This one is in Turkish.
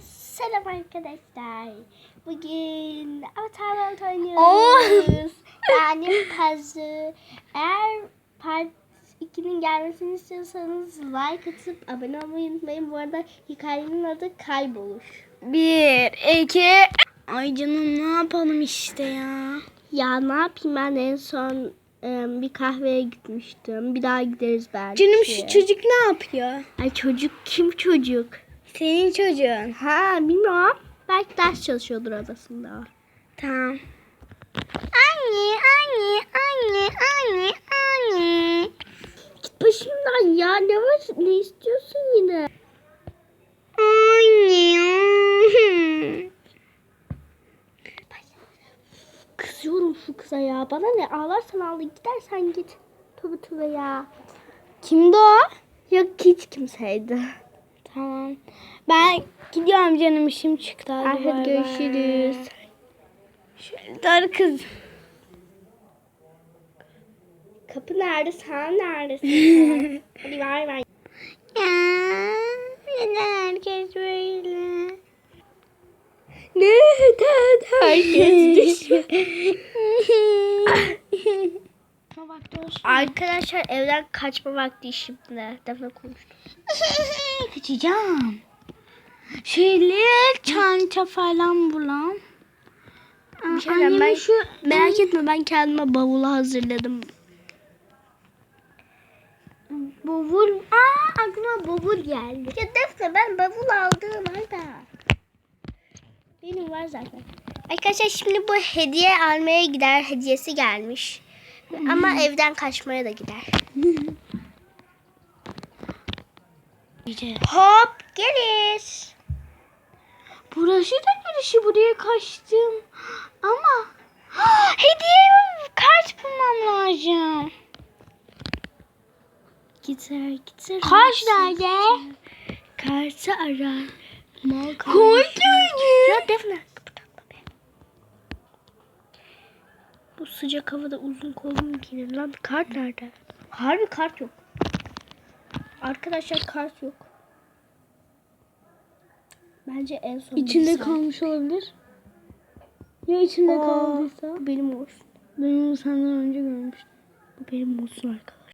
Selam arkadaşlar. Bugün Avatar World oynuyoruz. yani puzzle. Eğer part 2'nin gelmesini istiyorsanız like atıp abone olmayı unutmayın. Bu arada hikayenin adı Kaybolur. Bir, iki. Ay canım ne yapalım işte ya. Ya ne yapayım ben en son em, bir kahveye gitmiştim. Bir daha gideriz belki. Canım şu çocuk ne yapıyor? Ay çocuk kim çocuk? Senin çocuğun. Ha bilmiyorum. Belki ders çalışıyordur odasında. Tamam. Anne, anne, anne, anne, anne. Git başımdan ya ne var ne istiyorsun yine? Anne. Kızıyorum şu kıza ya. Bana ne ağlarsan ağla gidersen git. Tövbe tövbe ya. Kimdi o? Yok hiç kimseydi. Tamam. Ben gidiyorum canım işim çıktı. Hadi, Hadi bay bay. görüşürüz. Şöyle Dur kız. Kapı nerede? Sen neredesin? Hadi bay bay. Ya, neden herkes böyle? Neden herkes düşüyor? Arkadaşlar evden kaçma vakti şimdi. Defne konuştu. Kaçacağım. Şöyle çanta falan bulam. Diyeyim, ben şu Merak etme ben kendime bavulu hazırladım. bavul. Aa aklıma bavul geldi. Ya Defne ben bavul aldım orada. Benim var zaten. Arkadaşlar şimdi bu hediye almaya gider. Hediyesi gelmiş. Ama evden kaçmaya da gider. Hop gelir. Burası da girişi buraya kaçtım. Ama hediye kart bulmam lazım. Gider gider. Kart nerede? Kartı arar. Mal nerede? Ya Defne. Bu sıcak havada uzun kolum giyilir lan. Kart nerede? Harbi kart yok. Arkadaşlar kart yok. Bence en son İçinde kalmış olabilir. Ya içinde Aa, kaldıysa? Bu benim olsun. Ben onu senden önce görmüştüm. Bu benim olsun arkadaşlar.